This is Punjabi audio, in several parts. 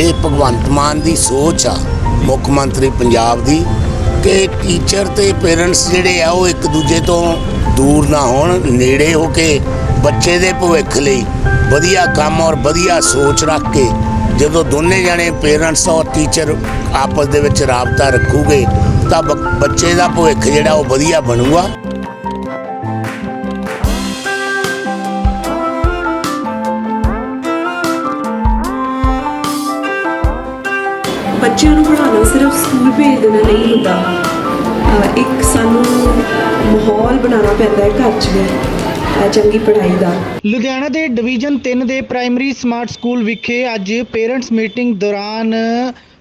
ਇਹ ਭਗਵੰਤ ਮਾਨ ਦੀ ਸੋਚ ਆ, ਮੁੱਖ ਮੰਤਰੀ ਪੰਜਾਬ ਦੀ, ਕਿ ਟੀਚਰ ਤੇ ਪੇਰੈਂਟਸ ਜਿਹੜੇ ਆ, ਉਹ ਇੱਕ ਦੂਜੇ ਤੋਂ ਦੂਰ ਨਾ ਹੋਣ, ਨੇੜੇ ਹੋ ਕੇ ਬੱਚੇ ਦੇ ਭਵਿੱਖ ਲਈ ਵਧੀਆ ਕੰਮ ਔਰ ਵਧੀਆ ਸੋਚ ਰੱਖ ਕੇ ਜਦੋਂ ਦੋਨੇ ਜਣੇ ਪੇਰੈਂਟਸ ਔਰ ਟੀਚਰ ਆਪਸ ਦੇ ਵਿੱਚ ਰਾਬਤਾ ਰੱਖੂਗੇ, ਤਾਂ ਬ- ਬੱਚੇ ਦਾ ਭਵਿੱਖ ਜਿਹੜਾ ਉਹ ਵਧੀਆ ਬਣੂਗਾ। ਬੱਚਿਆਂ ਨੂੰ ਪੜ੍ਹਾਉਣਾ ਸਿਰਫ ਸਕੂਲ ਭੇਜ ਦੇਣਾ ਨਹੀਂ ਹੁੰਦਾ। ਇੱਕ ਸਾਨੂੰ ਮਾਹੌਲ ਬਣਾਉਣਾ ਪੈਂਦਾ ਹੈ ਘਰ 'ਚ ਵੀ ਚੰਗੀ ਪੜ੍ਹਾਈ ਦਾ। ਲੁਧਿਆਣਾ ਦੇ ਡਿਵੀਜ਼ਨ 3 ਦੇ ਪ੍ਰਾਇਮਰੀ ਸਮਾਰਟ ਸਕੂਲ ਵਿਖੇ ਅੱਜ ਪੇਰੈਂਟਸ ਮੀਟਿੰਗ ਦੌਰਾਨ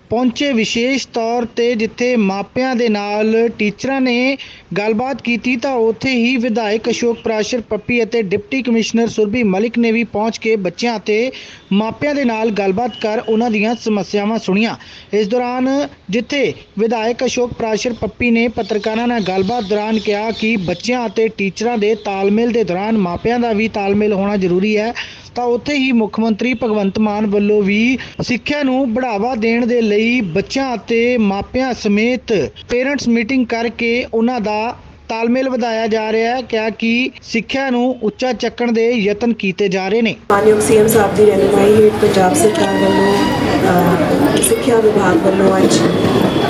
ਪਹੁੰਚੇ ਵਿਸ਼ੇਸ਼ ਤੌਰ ਤੇ ਜਿੱਥੇ ਮਾਪਿਆਂ ਦੇ ਨਾਲ ਟੀਚਰਾਂ ਨੇ ਗੱਲਬਾਤ ਕੀਤੀ ਤਾਂ ਉੱਥੇ ਹੀ ਵਿਧਾਇਕ ਅਸ਼ੋਕ ਪ੍ਰਾਸ਼ਰ, ਪੱਪੀ ਅਤੇ ਡਿਪਟੀ ਕਮਿਸ਼ਨਰ ਸੁਰਭੀ ਮਲਿਕ ਨੇ ਵੀ ਪਹੁੰਚ ਕੇ ਬੱਚਿਆਂ ਅਤੇ ਮਾਪਿਆਂ ਦੇ ਨਾਲ ਗੱਲਬਾਤ ਕਰ ਉਹਨਾਂ ਦੀਆਂ ਸਮੱਸਿਆਵਾਂ ਸੁਣੀਆਂ। ਇਸ ਦੌਰਾਨ ਜਿੱਥੇ ਵਿਧਾਇਕ ਅਸ਼ੋਕ ਪ੍ਰਾਸ਼ਰ, ਪੱਪੀ ਨੇ ਪੱਤਰਕਾਰਾਂ ਨਾਲ ਗੱਲਬਾਤ ਦੌਰਾਨ ਕਿਹਾ ਕਿ ਬੱਚਿਆਂ ਅਤੇ ਟੀਚਰਾਂ ਦੇ ਤਾਲਮੇਲ ਦੇ ਦੌਰਾਨ ਮਾਪਿਆਂ ਦਾ ਵੀ ਤਾਲਮੇਲ ਹੋਣਾ ਜ਼ਰੂਰੀ ਹੈ। ਤਾਂ ਉੱਥੇ ਹੀ ਮੁੱਖ ਮੰਤਰੀ ਭਗਵੰਤ ਮਾਨ ਵੱਲੋਂ ਵੀ ਸਿੱਖਿਆ ਨੂੰ ਬੜਾਵਾ ਦੇਣ ਦੇ ਲਈ ਬੱਚਿਆਂ ਅਤੇ ਮਾਪਿਆਂ ਸਮੇਤ ਪੇਰੈਂਟਸ ਮੀਟਿੰਗ ਕਰਕੇ ਉਹਨਾਂ ਦਾ ਤਾਲਮੇਲ ਵਧਾਇਆ ਜਾ ਰਿਹਾ ਹੈ, ਕਿਹਾ ਕਿ ਸਿੱਖਿਆ ਨੂੰ ਉੱਚਾ ਚੱਕਣ ਦੇ ਯਤਨ ਕੀਤੇ ਜਾ ਰਹੇ ਨੇ। ਮਾਨਯੋਗ ਸੀਐਮ ਸਾਹਿਬ ਦੀ ਰਹਿਨੁਮਾਈ ਹੇਠ ਪੰਜਾਬ ਸਰਕਾਰ ਵੱਲੋਂ ਸਿੱਖਿਆ ਵਿਭਾਗ ਵੱਲੋਂ ਅੱਜ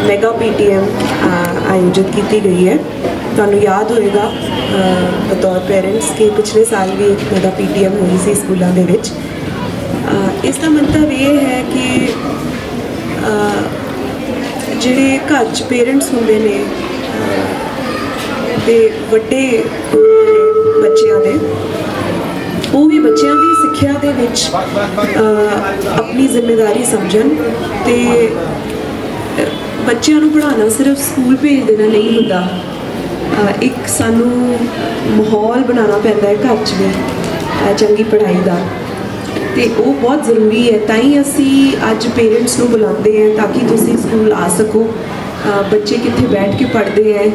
ਮੈਗਾ ਪੀਟੀਐਮ ਆਯੋਜਿਤ ਕੀਤੀ ਗਈ ਹੈ। ਤੁਹਾਨੂੰ ਯਾਦ ਹੋਏਗਾ ਬਤੌਰ ਪੇਰੈਂਟਸ ਕਿ ਪਿਛਲੇ ਸਾਲ ਵੀ ਇੱਕ ਮੈਗਾ ਪੀਟੀਐਮ ਹੋਈ ਸੀ ਸਕੂਲਾਂ ਦੇ ਵਿੱਚ। ਇਸ ਦਾ ਮੰਤਵ ਇਹ ਹੈ ਕਿ ਜਿਹੜੇ ਘਰ 'ਚ ਪੇਰੈਂਟਸ ਹੁੰਦੇ ਨੇ ਅਹ, ਤੇ ਵੱਡੇ ਬੱਚਿਆਂ ਦੇ ਉਹ ਵੀ ਬੱਚਿਆਂ ਦੀ ਸਿੱਖਿਆ ਦੇ ਵਿੱਚ ਆਪਣੀ ਜ਼ਿੰਮੇਵਾਰੀ ਸਮਝਣ ਤੇ ਬੱਚਿਆਂ ਨੂੰ ਪੜ੍ਹਾਉਣਾ ਸਿਰਫ ਸਕੂਲ ਭੇਜ ਦੇਣਾ ਨਹੀਂ ਹੁੰਦਾ। ਇੱਕ ਸਾਨੂੰ ਮਾਹੌਲ ਬਣਾਉਣਾ ਪੈਂਦਾ ਹੈ ਘਰ 'ਚ ਵੀ ਚੰਗੀ ਪੜ੍ਹਾਈ ਦਾ। ਤੇ ਉਹ ਬਹੁਤ ਜ਼ਰੂਰੀ ਹੈ ਤਾਂ ਹੀ ਅਸੀਂ ਅੱਜ ਪੇਰੈਂਟਸ ਨੂੰ ਬੁਲਾਉਂਦੇ ਹਾਂ ਤਾਂ ਕਿ ਤੁਸੀਂ ਸਕੂਲ ਆ ਸਕੋ। ਬੱਚੇ ਕਿੱਥੇ ਬੈਠ ਕੇ ਪੜ੍ਹਦੇ ਹੈ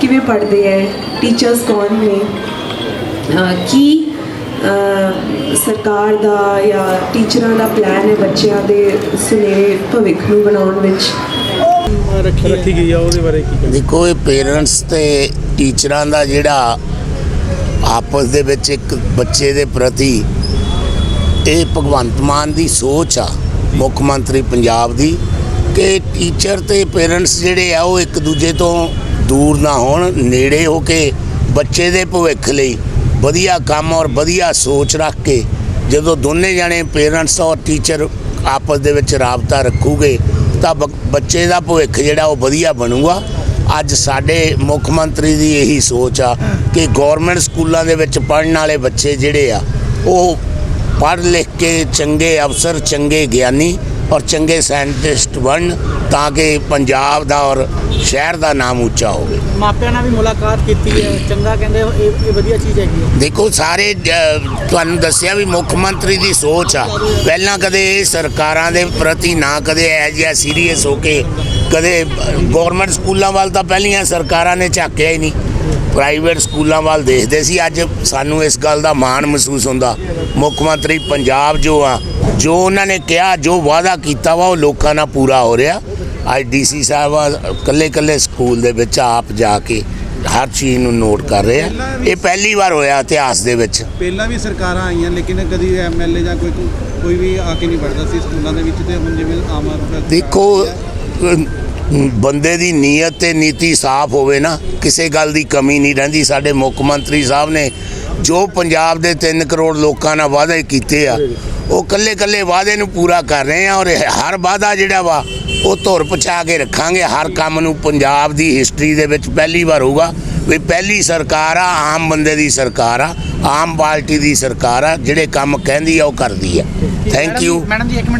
ਕਿਵੇਂ ਪੜ੍ਹਦੇ ਹੈ ਟੀਚਰਸ ਕੌਣ ਨੇ? ਕੀ ਸਰਕਾਰ ਦਾ ਜਾਂ ਟੀਚਰਾਂ ਦਾ ਪਲਾਨ ਹੈ ਬੱਚਿਆਂ ਦੇ ਸੁਨਹਿਰੇ ਭਵਿੱਖ ਨੂੰ ਬਣਾਉਣ ਵਿੱਚ? ਰੱਖੀ ਰੱਖੀ ਗਈ ਆ ਉਹਦੇ ਬਾਰੇ ਕੀ ਕਹਿੰਦੇ ਦੇਖੋ ਇਹ ਪੇਰੈਂਟਸ ਤੇ ਟੀਚਰਾਂ ਦਾ ਜਿਹੜਾ ਆਪਸ ਦੇ ਵਿੱਚ ਇੱਕ ਬੱਚੇ ਦੇ ਪ੍ਰਤੀ ਇਹ ਭਗਵੰਤ ਮਾਨ ਦੀ ਸੋਚ ਆ, ਮੁੱਖ ਮੰਤਰੀ ਪੰਜਾਬ ਦੀ, ਕਿ ਟੀਚਰ ਤੇ ਪੇਰੈਂਟਸ ਜਿਹੜੇ ਆ ਉਹ ਇੱਕ ਦੂਜੇ ਤੋਂ ਦੂਰ ਨਾ ਹੋਣ, ਨੇੜੇ ਹੋ ਕੇ ਬੱਚੇ ਦੇ ਭਵਿੱਖ ਲਈ ਵਧੀਆ ਕੰਮ ਔਰ ਵਧੀਆ ਸੋਚ ਰੱਖ ਕੇ ਜਦੋਂ ਦੋਨੇ ਜਣੇ ਪੇਰੈਂਟਸ ਔਰ ਟੀਚਰ ਆਪਸ ਦੇ ਵਿੱਚ ਰਾਬਤਾ ਰੱਖੂਗੇ ਤਾਂ ਬ- ਬੱਚੇ ਦਾ ਭਵਿੱਖ ਜਿਹੜਾ ਉਹ ਵਧੀਆ ਬਣੂਗਾ। ਅੱਜ ਸਾਡੇ ਮੁੱਖ ਮੰਤਰੀ ਦੀ ਇਹੀ ਸੋਚ ਆ ਕਿ ਗਵਰਨਮੈਂਟ ਸਕੂਲਾਂ ਦੇ ਵਿੱਚ ਪੜ੍ਹਨ ਵਾਲੇ ਬੱਚੇ ਜਿਹੜੇ ਆ ਉਹ ਪੜ੍ਹ ਲਿਖ ਕੇ ਚੰਗੇ ਅਫਸਰ ਚੰਗੇ ਗਿਆਨੀ ਔਰ ਚੰਗੇ ਸਾਇੰਟਿਸਟ ਬਣਨ ਤਾਂ ਕਿ ਪੰਜਾਬ ਦਾ ਔਰ ਸ਼ਹਿਰ ਦਾ ਨਾਮ ਉੱਚਾ ਹੋਵੇ। ਮਾਪਿਆਂ ਨਾਲ ਵੀ ਮੁਲਾਕਾਤ ਕੀਤੀ ਹੈ। ਚੰਗਾ ਕਹਿੰਦੇ ਇਹ ਇਹ ਵਧੀਆ ਚੀਜ਼ ਹੈਗੀ ਹੈ। ਦੇਖੋ ਸਾਰੇ ਤੁਹਾਨੂੰ ਦੱਸਿਆ ਵੀ ਮੁੱਖ ਮੰਤਰੀ ਦੀ ਸੋਚ ਆ। ਪਹਿਲਾਂ ਕਦੇ ਇਹ ਸਰਕਾਰਾਂ ਦੇ ਪ੍ਰਤੀ ਨਾ ਕਦੇ ਐ ਜਿਹਾ ਸੀਰੀਅਸ ਹੋ ਕੇ ਕਦੇ ਗਵਰਨਮੈਂਟ ਸਕੂਲਾਂ ਵੱਲ ਤਾਂ ਪਹਿਲੀਆਂ ਸਰਕਾਰਾਂ ਨੇ ਝਾਕਿਆ ਹੀ ਨਹੀਂ। ਪ੍ਰਾਈਵੇਟ ਸਕੂਲਾਂ ਵੱਲ ਦੇਖਦੇ ਸੀ। ਅੱਜ ਸਾਨੂੰ ਇਸ ਗੱਲ ਦਾ ਮਾਣ ਮਹਿਸੂਸ ਹੁੰਦਾ। ਮੁੱਖ ਮੰਤਰੀ ਪੰਜਾਬ ਜੋ ਆ ਜੋ ਉਹਨਾਂ ਨੇ ਕਿਹਾ ਜੋ ਵਾਅਦਾ ਕੀਤਾ ਵਾ ਉਹ ਲੋਕਾਂ ਨਾਲ ਪੂਰਾ ਹੋ ਰਿਹਾ। ਅੱਜ ਡੀਸੀ ਸਾਹਿਬ ਕੱਲੇ ਕੱਲੇ ਸਕੂਲ ਦੇ ਵਿੱਚ ਆਪ ਜਾ ਕੇ ਹਰ ਚੀਜ਼ ਨੂੰ ਨੋਟ ਕਰ ਰਹੇ ਆ। ਇਹ ਪਹਿਲੀ ਵਾਰ ਹੋਇਆ ਇਤਿਹਾਸ ਦੇ ਵਿੱਚ। ਪਹਿਲਾਂ ਵੀ ਸਰਕਾਰਾਂ ਆਈਆਂ ਲੇਕਿਨ ਕਦੀ ਐਮਐਲਏ ਜਾਂ ਕੋਈ ਕੋਈ ਵੀ ਆ ਕੇ ਨਹੀਂ ਪੜਦਾ ਸੀ ਸਕੂਲਾਂ ਦੇ ਵਿੱਚ ਤੇ ਹੁਣ ਜਿਵੇਂ ਆਮ ਆਦਮੀ ਦੇਖੋ ਬੰਦੇ ਦੀ ਨੀਅਤ ਤੇ ਨੀਤੀ ਸਾਫ਼ ਹੋਵੇ ਨਾ ਕਿਸੇ ਗੱਲ ਦੀ ਕਮੀ ਨਹੀਂ ਰਹਿੰਦੀ। ਸਾਡੇ ਮੁੱਖ ਮੰਤਰੀ ਸਾਹਿਬ ਨੇ ਜੋ ਪੰਜਾਬ ਦੇ 3 ਕਰੋੜ ਲੋਕਾਂ ਨਾਲ ਵਾਅਦੇ ਕੀਤੇ ਆ ਉਹ ਕੱਲੇ ਕੱਲੇ ਵਾਅਦੇ ਨੂੰ ਪੂਰਾ ਕਰ ਰਹੇ ਆ ਔਰ ਹਰ ਵਾਅਦਾ ਜਿਹੜਾ ਵਾ ਉਹ ਧੁਰ ਪਛਾ ਕੇ ਰੱਖਾਂਗੇ। ਹਰ ਕੰਮ ਨੂੰ ਪੰਜਾਬ ਦੀ ਹਿਸਟਰੀ ਦੇ ਵਿੱਚ ਪਹਿਲੀ ਵਾਰ ਹੋਊਗਾ ਵੀ ਪਹਿਲੀ ਸਰਕਾਰ ਆ ਆਮ ਬੰਦੇ ਦੀ ਸਰਕਾਰ ਆ ਆਮ ਪਾਰਟੀ ਦੀ ਸਰਕਾਰ ਆ ਜਿਹੜੇ ਕੰਮ ਕਹਿੰਦੀ ਆ ਉਹ ਕਰਦੀ ਆ। ਥੈਂਕ ਯੂ ਮੈਡਮ ਜੀ ਇੱਕ ਮਿੰਟ।